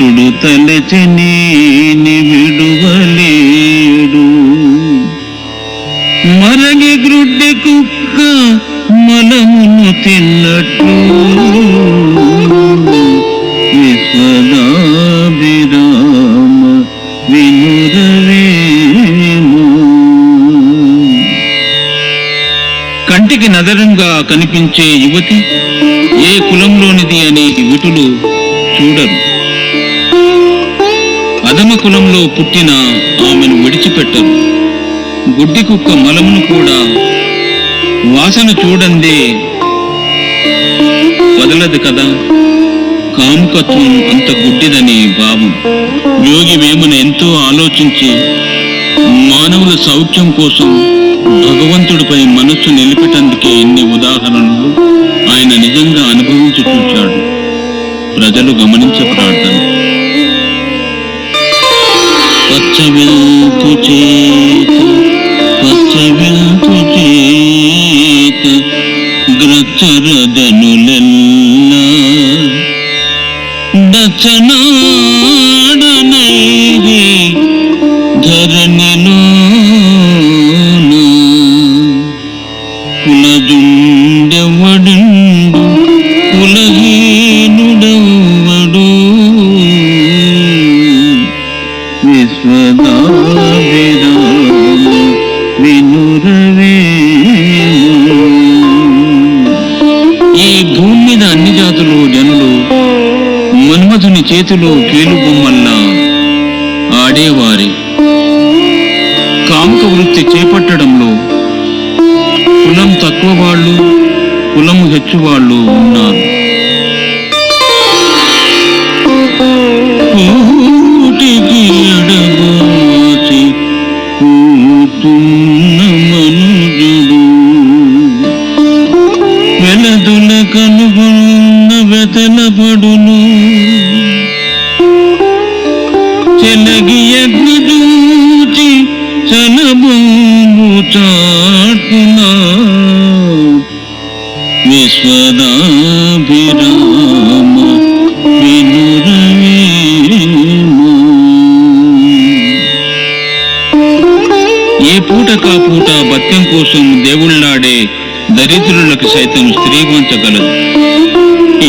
విటుడు తలచని విడువలేడు. మరగి గ్రుడ్డి కుక్క మలమును తిన్నట్టు విశ్వదాభిరామ వినురవేము కంటికి నదరంగా కనిపించే యువతి ఏ కులంలోనిది అని విటులు చూడరు. ఉత్తమ కులంలో పుట్టిన ఆమెను విడిచిపెట్టరు. గుడ్డి కుక్క మలమును కూడా వాసన చూడందే వదలదు కదా. కాముకత్వం అంత గుడ్డిదని భావం యోగి వేమును ఎంతో ఆలోచించి మానవుల సౌఖ్యం కోసం భగవంతుడిపై మనస్సు నిలిపేటందుకే ఇన్ని ఉదాహరణలు ఆయన నిజంగా అనుభవించి చూశాడు ప్రజలు గమనించే ప్రార్థన. పచ్చవిల్తు చేత పచ్చవిల్తు చేత గ్రచ్చరదనులెల్లా దచనా చేతిలో కీలుబొమ్మల్లా ఆడేవారి. కాముక వృత్తి చేపట్టడంలో కులం తక్కువ వాళ్ళు కులము హెచ్చు వాళ్ళు ఉన్నారు. కూటికి ఎడబాసి కూతున్న మనుజుడు వెలదుల కనుగొన్న వెతలపడును చలబొంగు విశ్వదాభిరామ వినురవేమో ఏ పూట కా పూట బత్యం కోసం దేవుళ్ళాడే దరిద్రులకు సైతం స్త్రీ వంచగలదు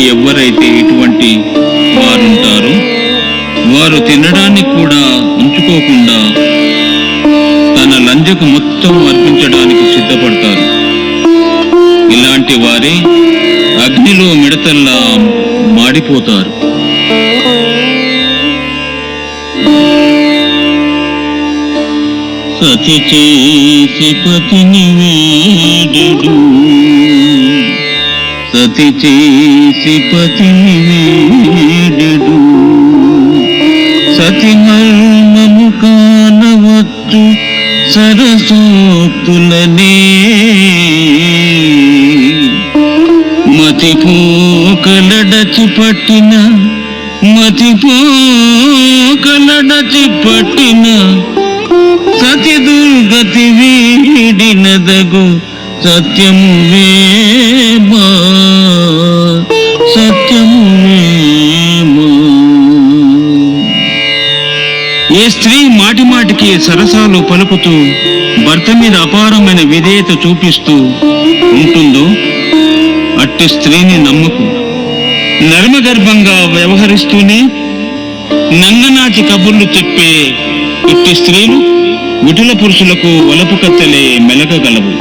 ఎవరైతే ఇటువంటి వారుంటారో వారు తినడానికి కూడా ఉంచుకోకుండా తన లంజకు మొత్తం మిడతల్లా మాడిపోతారు. సతి చేసి పతిని వేడు సతి చేసి పతిని వేడు సతి మర్మము కానవచ్చు సరసోక్తులనే. మతి పోకలడచి పట్టిన మతి పోకలడచి పట్టిన సతి దుర్గతి వీడినదగు సత్యము వేమా సత్యము వేమా ఏ స్త్రీ మాటి మాటికి సరసాలు పలుకుతూ భర్త మీద అపారమైన విధేయత చూపిస్తూ ఉంటుందో అట్టి స్త్రీని నమ్మకు. నర్మగర్భంగా వ్యవహరిస్తూనే నంగనాచి కబుర్లు చెప్పే ఇట్టి స్త్రీలు విటుల పురుషులకు వలపు కత్తలే మెలకగలవు.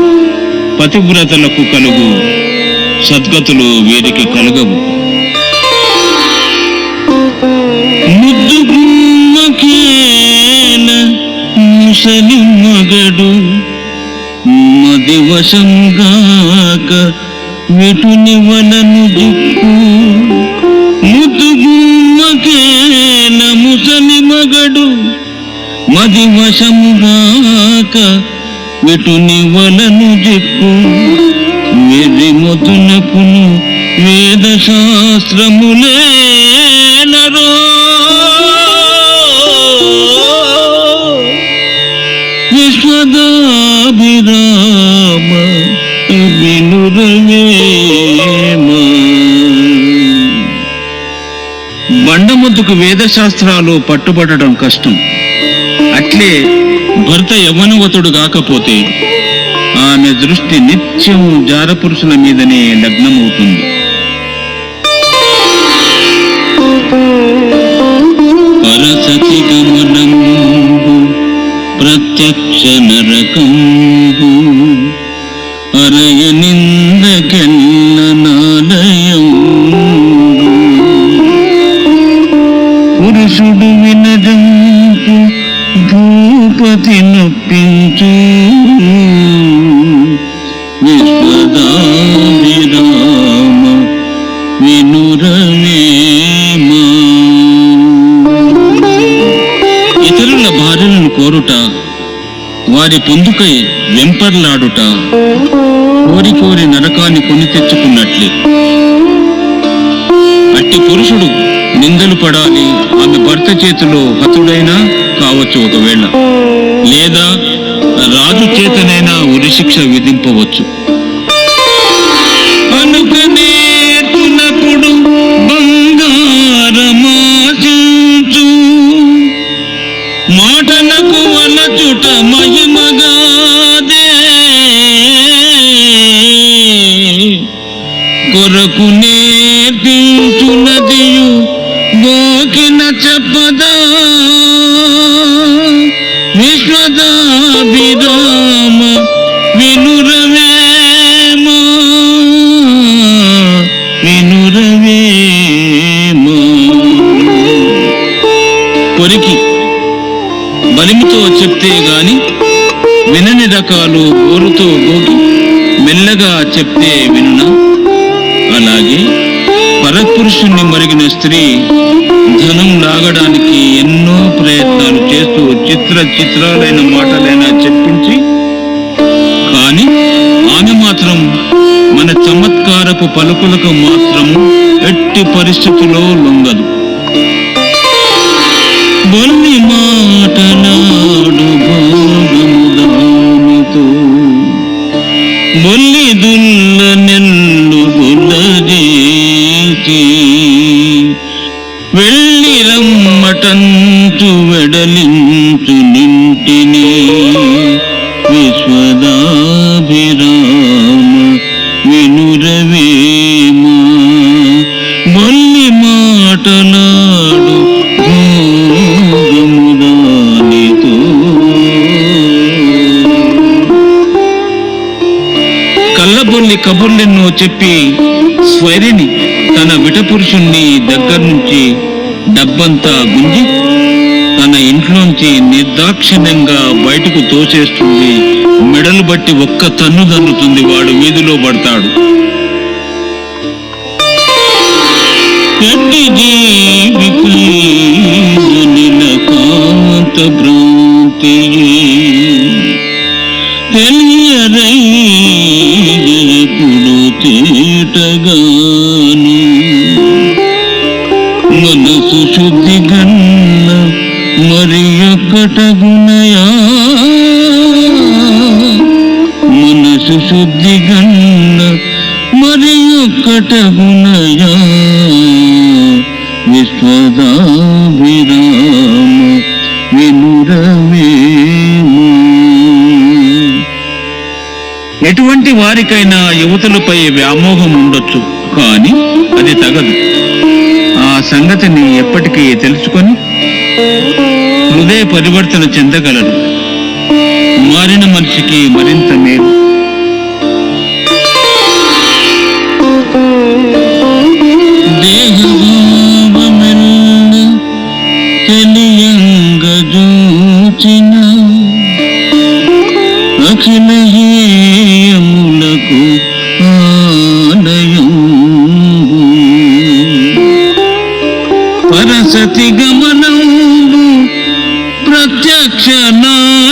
పతివ్రతలకు కలుగు సద్గతులు వీరికి కలుగవు. ముద్దు ముసలి మగడు మదివశంగాక వెటుని వలను దిక్కు. ముద్దు నముసలి మగడు. మది వశముగాక వెటుని వలను దిక్కు. వెర్రి మొదునకును వేద శాస్త్రములే వినురవేమ వేదశాస్త్రాలు పట్టుబడడం కష్టం. అట్లే భర్త యవనవతుడు కాకపోతే ఆమె దృష్టి నిత్యం జారపురుషుల మీదనే లగ్నమవుతుంది. పరసతి ప్రత్యక్ష నరకంబు అరయ పొందుకై వెంపర్లాడుట కోరి కోరి నరకాన్ని కొని తెచ్చుకున్నట్లే. అట్టి పురుషుడు నిందలు పడాలి ఆమె భర్త చేతిలో హతుడైనా కావచ్చు ఒకవేళ. లేదా రాజు చేతనైనా ఉరిశిక్ష విధింపవచ్చు. అనుకనేతునకుడు బంగారమాశించు మాటలకు వలచుట మహిమగాదే కొరకు నేర్పించునదియు గోకిన చెప్పదా. విశ్వదాభిరామ వినురవేమ. వినురవేమ. కొరికి బలిమితో చెప్తే గాని వినని రకాలు గోరుతో గోకి మెల్లగా చెప్తే వినునా? అలాగే పరపురుషుణ్ణి మరిగిన స్త్రీ ధనం లాగడానికి ఎన్నో ప్రయత్నాలు చేస్తూ చిత్ర చిత్రాలైన మాటలైనా చెప్పించి కానీ ఆమె మాత్రం మన చమత్కారపు పలుకులకు మాత్రం ఎట్టి పరిస్థితుల్లో లొంగదు. బొల్లి తంతు వెడలించు నింటిని విశ్వదాభిరామ వినురవేమా? మల్లి మాటలాడు భోగముదానితో కళ్ళబొల్లి కబుర్లెన్నో చెప్పి స్వరిని తన విటపురుషుణ్ణి దగ్గర నుంచి డబ్బంతా గుంజి తన ఇంట్లోంచి నిర్దాక్షిణ్యంగా బయటకు తోచేస్తుంది. మెడలు బట్టి ఒక్క తన్ను తన్నుతుంది వాడు వీధిలో పడతాడు. ఎట్టి జీవికైన కాంత శుద్ధి గన్న మరి ఒక్కట మనసు శుద్ధి గన్న మరి ఒక్కట విశ్వదాభిరామ వినురవేము. ఎటువంటి వారికైనా యువతులపై వ్యామోహం ఉండొచ్చు కానీ అది తగదు. సంగతిని ఎప్పటికీ తెలుసుకొని హృదయ పరివర్తన చెందగలరు. మారిన మనిషికి మరింత మేలు. తెలియంగ జూచిన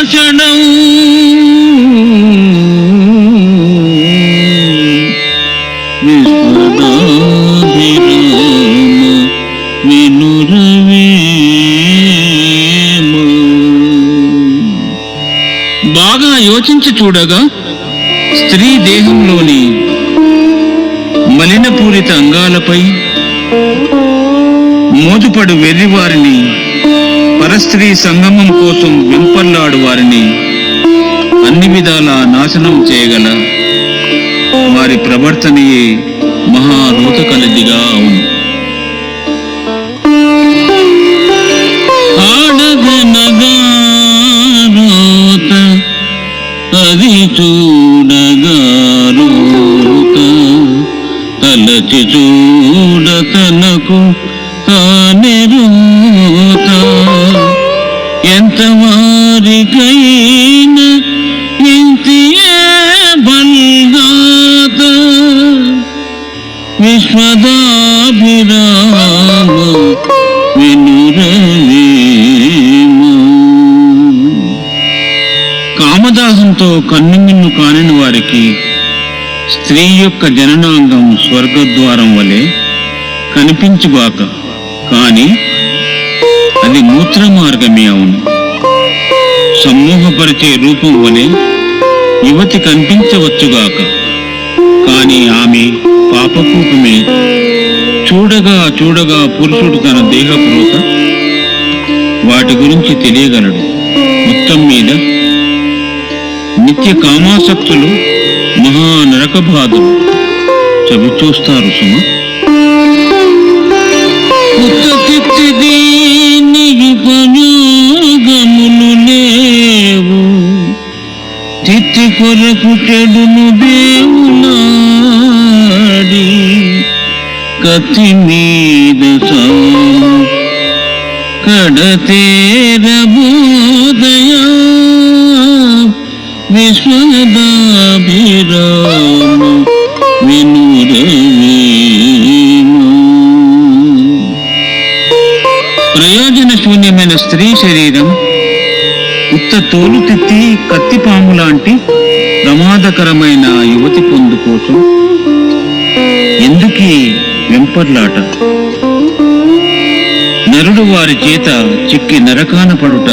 భాషణం బాగా యోచించి చూడగా స్త్రీ దేహంలోని మలినపూరిత అంగాలపై మోజుపడు వెర్రివారిని వారిని పరస్త్రీ సంగమం కోసం వెంపర్లాడు వారిని. అన్ని విధాల నాశనం చేయగల వారి ప్రవర్తనయే మహారోతకలదిగా అవును. అది చూడగారోత తలచి చూడ తనకు తానెరోత ఎంత వారికైనా ఇంతియే విశ్వదాభిరామ వినురవేమ కామదాహంతో కన్నుమిన్ను కానిన వారికి స్త్రీ యొక్క జననాంగం స్వర్గద్వారం వలె కనిపించుగాక. కానీ అది మూత్ర మార్గమే అవును. సమూహపరిచే రూపం వలె యువతి కనిపించవచ్చుగాక. కానీ ఆమె పాపకూపమే. చూడగా చూడగా పురుషుడు తన దేహపురోత వాటి గురించి తెలియగలడు. మొత్తం మీద నిత్య కామాసక్తులు మహా నరకబాధలు చవి చూస్తారు సుమ ఉత్తతిత్తి దీనికి పయోగములు లేవు తిత్తి కొరకు చెడును దేవులాడి కత్తి మీద సాము కడతేర శూన్యమైన స్త్రీ శరీరం ఉత్త తోలు తిత్తి కత్తిపాము లాంటి ప్రమాదకరమైన యువతి పొందు కోసం ఎందుకీ వెంపర్లాట? నరుడు వారి చేత చిక్కి నరకాన పడుట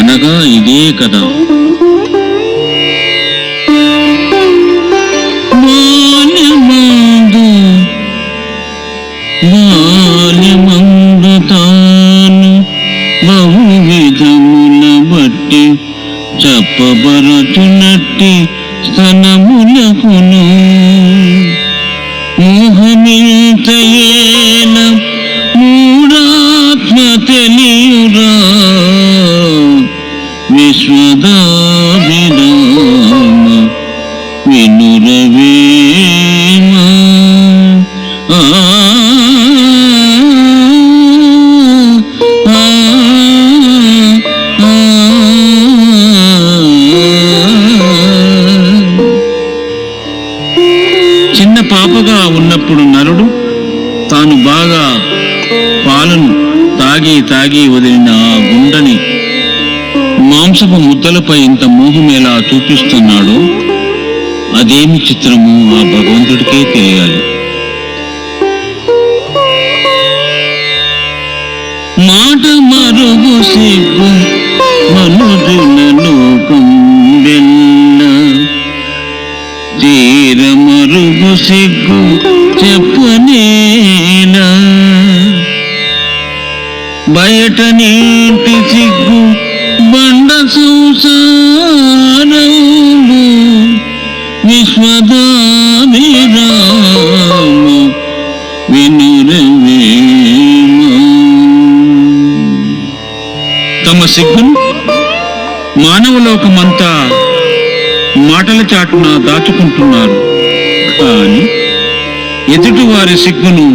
అనగా ఇదే కదా బట్టి చెప్పబరచునట్టి స్థనములకును మాంసపు ఇంత ఇంత మోహమేలా చూపిస్తున్నాడో అదేమి చిత్రము ఆ భగవంతుడికే తెలియాలి. మాట మరుగు సిగ్గు మనుజుల లోకం వెన్న తీర మరుగు సిగ్గు చెప్పనేలా బయట నీటి సిగ్గు సంసారము విశ్వదాభిరామ వినురవేమ తమ సిగ్గును మానవలోకమంతా మాటల చాటున దాచుకుంటున్నారు. కానీ ఎదుటివారి సిగ్గును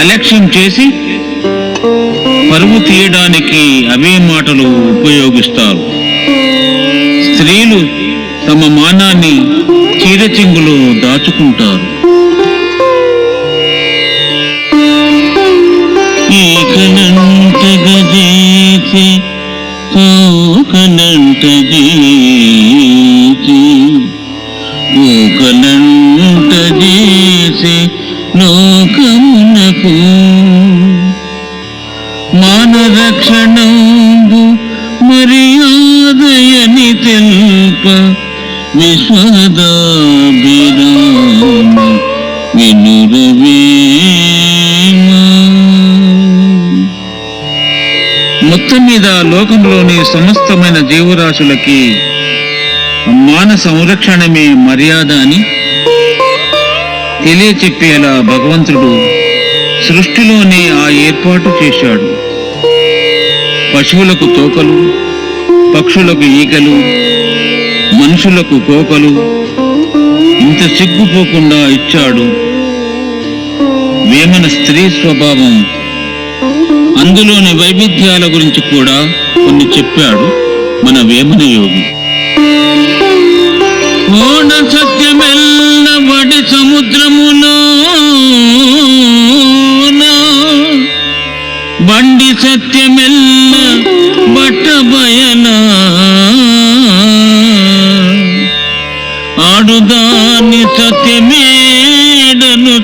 అలక్ష్యం చేసి పరువు తీయడానికి అవే మాటలు ఉపయోగిస్తారు. స్త్రీలు తమ మానాన్ని చీరచింగులో దాచుకుంటారు. ఈకనంట గజేసి కోకనంట జీచి కోకనంట క్షణంబు మర్యాదయని తెల్ప విశ్వదాభిరామ మొత్తం మీద లోకంలోని సమస్తమైన జీవరాశులకి మాన సంరక్షణమే మర్యాద అని తెలియచెప్పేలా భగవంతుడు సృష్టిలోనే ఆ ఏర్పాటు చేశాడు. పశువులకు తోకలు పక్షులకు ఈకలు మనుషులకు కోకలు ఇంత సిగ్గుపోకుండా ఇచ్చాడు. వేమన స్త్రీ స్వభావం. అందులోని వైవిధ్యాల గురించి కూడా కొన్ని చెప్పాడు మన వేమన యోగి. ఓడ సత్యమెల్ల వడి సముద్రములో బండి సత్యమెల్ల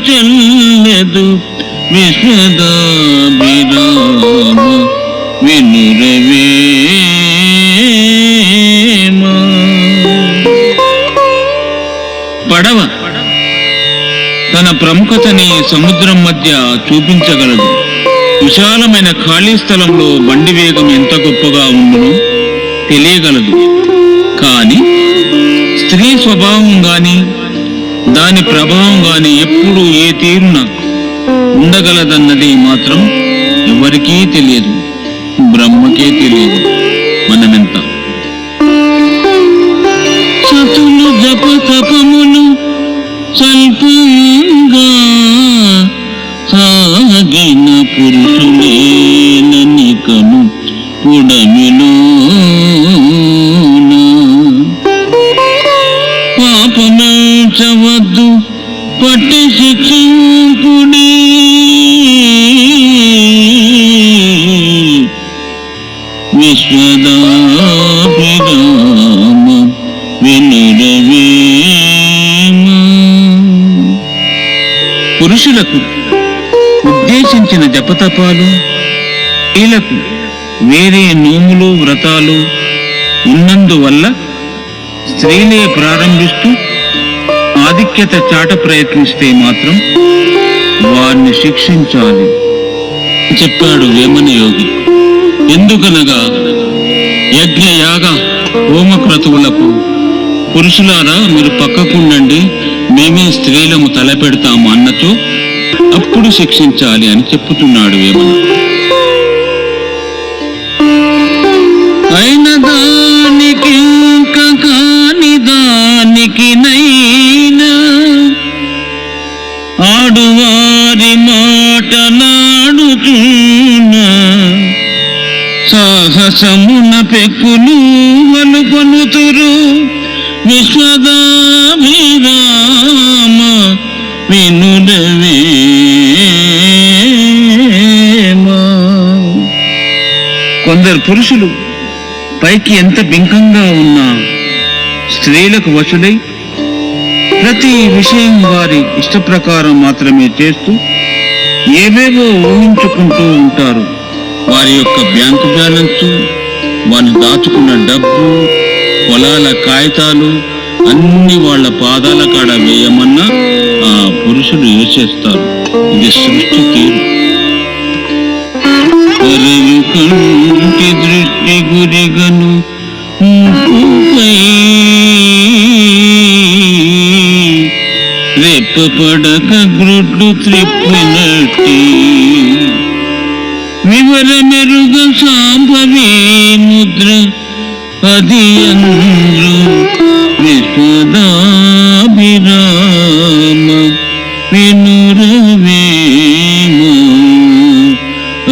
చెల్లెదు విశ్వదాభిరామ వినురవేమా. పడవ తన ప్రముఖతని సముద్రం మధ్య చూపించగలదు. విశాలమైన ఖాళీ స్థలంలో బండి వేగం ఎంత గొప్పగా ఉండునో తెలియగలదు. కానీ స్త్రీ స్వభావం కానీ దాని ప్రభావం గాని ఎప్పుడు ఏ తీరున ఉండగలదన్నది మాత్రం ఎవరికీ తెలియదు బ్రహ్మకే తెలియదు మనమెంత. సతులు జప తపములు స్వల్పంగా సాగిన పురుషులేనని కను పుడమిలోన. పాపమే చవ పట్టి శిక్షింపుడి విశ్వదాభిరామ వినురవేమ పురుషులకు ఉద్దేశించిన జపతపాలు స్త్రీలకు వేరే నోములు వ్రతాలు ఉన్నందువల్ల స్త్రీలే ప్రారంభిస్తూ ఆధిక్యత చాట ప్రయత్నిస్తే మాత్రం వారిని శిక్షించాలి చెప్పాడు వేమన యోగి ఎందుకనగా యజ్ఞ యాగ హోమ క్రతువులకు పురుషులారా మీరు పక్కకుండండి మేమే స్త్రీలము తలపెడతాము అన్నచో అప్పుడు శిక్షించాలి అని చెప్పుతున్నాడు వేమన సాహసమున పెక్కులు వలుకొనుతురు విశ్వదాభిరామ వినుడవే కొందరు పురుషులు పైకి ఎంత బింకంగా ఉన్నా స్త్రీలకు వశులై ప్రతి విషయం వారి ఇష్ట ప్రకారం మాత్రమే చేస్తూ ఏవేవో ఊహించుకుంటూ ఉంటారు. వారి యొక్క బ్యాంకు బ్యాలెన్స్ వాళ్ళు దాచుకున్న డబ్బు పొలాల కాగితాలు అన్ని వాళ్ళ పాదాల కాడ వేయమన్నా ఆ పురుషుడు వేసేస్తారు ఇది సృష్టి తీరు. కంటి దృష్టి గురిగను ముక్కుపై రెప్పపడక గ్రుడ్లు త్రిప్పినట్టి వివరమెరుగ సాంభవీ ముద్ర అది విశ్వదాభిరామ వినురవేమ.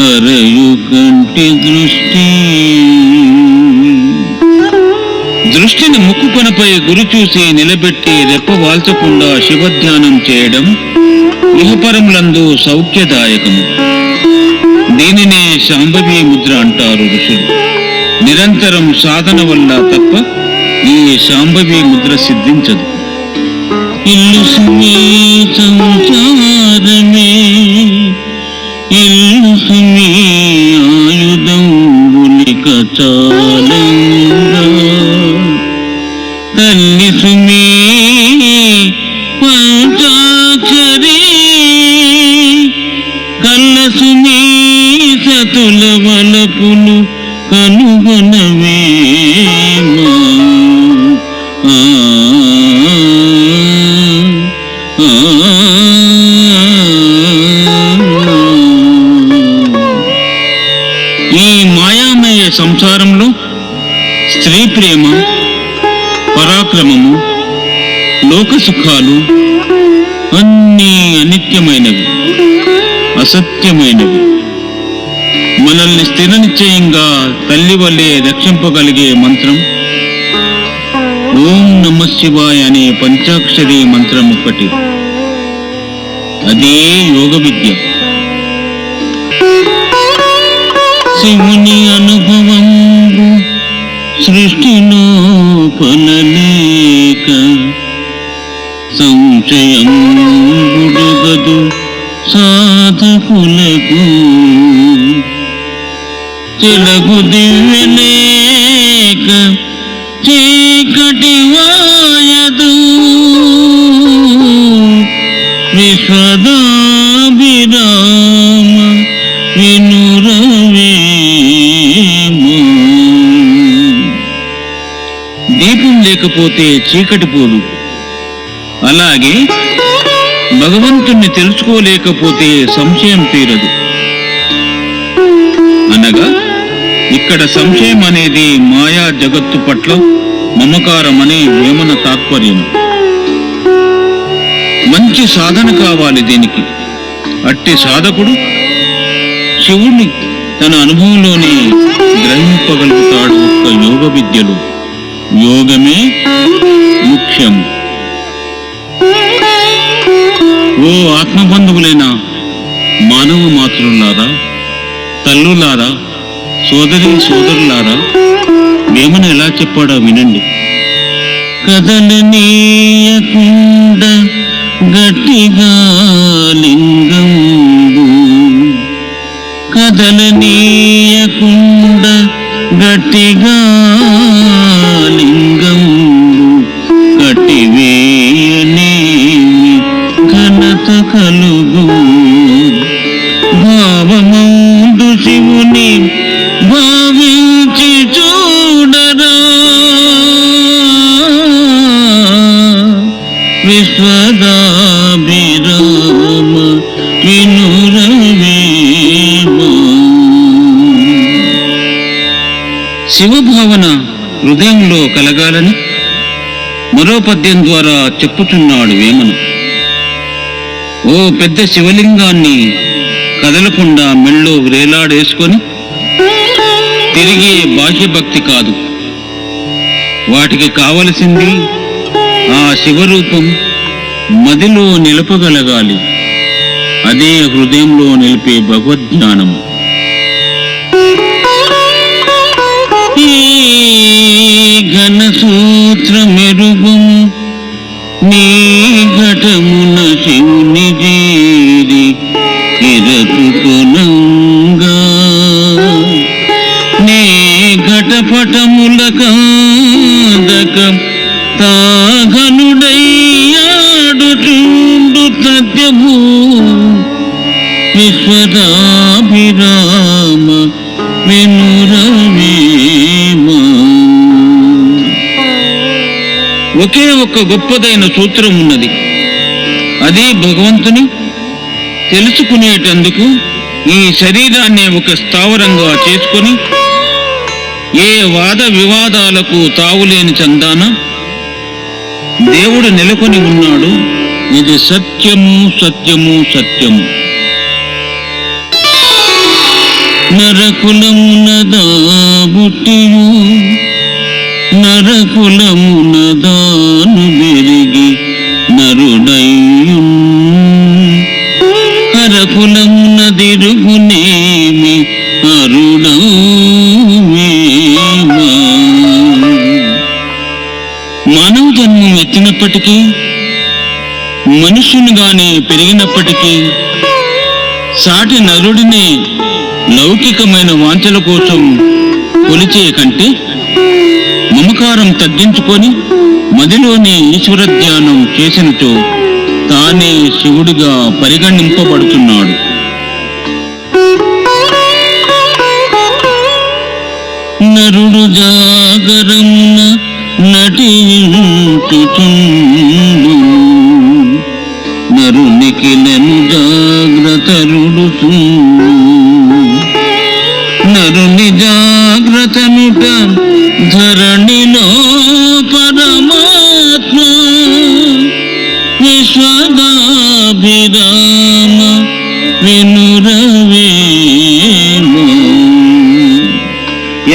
అరయు కంటి దృష్టి. దృష్టిని ముక్కుకొనపై గురి చూసి నిలబెట్టి రెప్ప వాల్చకుండా శివధ్యానం చేయడం ఇహపరములందు సౌఖ్యదాయకము. దీనినే శాంభవి ముద్ర అంటారు ఋషులు. నిరంతరం సాధన వల్ల తప్ప ఈ శాంభవి ముద్ర సిద్ధించదు. ఇల్లు సుమే ఇల్లు సుమే ఆయుధం గులిక చాలంగా తల్లి సుమే సంసారంలో స్త్రీ ప్రేమ పరాక్రమము లోక సుఖాలు అన్నీ అనిత్యమైనవి అసత్యమైనవి. మనల్ని స్థిర నిశ్చయంగా తల్లి వల్లే రక్షింపగలిగే మంత్రం ఓం నమ శివాయ అనే పంచాక్షరి మంత్రం ఒకటి. అదే యోగ విద్య. శివుని అనుభవం సృష్టిలో పనలేక సంశయం బుడుగదు సాధకులకు. తెలుగు దివ్యలేక చీకటి వాయదు. విశ్వదాభిరామ లేకపోతే చీకటి పోదు. అలాగే భగవంతుణ్ణి తెలుసుకోలేకపోతే సంశయం తీరదు. అనగా ఇక్కడ సంశయం అనేది మాయా జగత్తు పట్ల మమకారం అనే వేమన తాత్పర్యం. మంచి సాధన కావాలి దీనికి. అట్టి సాధకుడు శివుణ్ణి తన అనుభవంలోనే గ్రహింపగలుగుతాడు ఒక యోగ విద్యలో. యోగమే ముఖ్యం. ఓ ఆత్మబంధువులైన మానవ మాతృలారా తల్లులారా సోదరి సోదరులారా వేమన ఎలా చెప్పాడో వినండి. కదలనీయకుండ గట్టిగా లింగంబు కదలనీయకుండ గట్టిగా శివభావన హృదయంలో కలగాలని మరో పద్యం ద్వారా చెప్పుచున్నాడు వేమన. ఓ పెద్ద శివలింగాన్ని కదలకుండా మెళ్ళో వేలాడేసుకొని తిరిగే బాహ్యభక్తి కాదు. వాటికి కావలసింది ఆ శివరూపం మదిలో నిలపగలగాలి. అదే హృదయంలో నిలిపే భగవద్జ్ఞానము. ఈ మెరుగు నీ ఘటమున శివుని జీరి ఇరకుకొనంగా నీ ఘటపటముల కాదక తాఘనుడయ్యాడు చూడు సత్యము విశ్వదాభిరామ వినుర ఒకే ఒక గొప్పదైన సూత్రం ఉన్నది. అది భగవంతుని తెలుసుకునేటందుకు ఈ శరీరాన్ని ఒక స్థావరంగా చేసుకొని ఏ వాద వివాదాలకు తావులేని చందాన దేవుడు నెలకొని ఉన్నాడు. ఇది సత్యము సత్యము సత్యము. నరకులమున దాబుట్టియు నరకులమున దాను బెరిగి నరుడయ్యున్. హరకులమున దిరుగునేమి అరుడమేమా. మానవ జన్మం ఎత్తినప్పటికీ మనుషునిగానే పెరిగినప్పటికీ సాటి నరుడిని లౌకికమైన వాంఛల కోసం కొలిచే కంటే మమకారం తగ్గించుకొని మదిలోని ఈశ్వర ధ్యానం చేసినచో తానే శివుడిగా పరిగణింపబడుతున్నాడు. నరుడు జాగరం నటించుచుండు. నరునికి నను జాగ్రత్తలుడు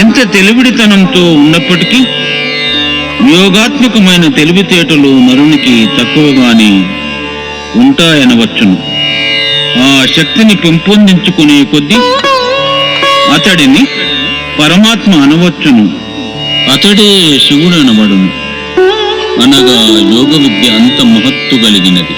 ఎంత తెలివిడితనంతో ఉన్నప్పటికీ యోగాత్మకమైన తెలివితేటలు నరునికి తక్కువగానే ఉంటాయనవచ్చును. ఆ శక్తిని పెంపొందించుకునే కొద్దీ అతడిని పరమాత్మ అనవచ్చును. అతడే శివుడు అనబడును అనగా యోగ విద్య అంత మహత్తు కలిగినది.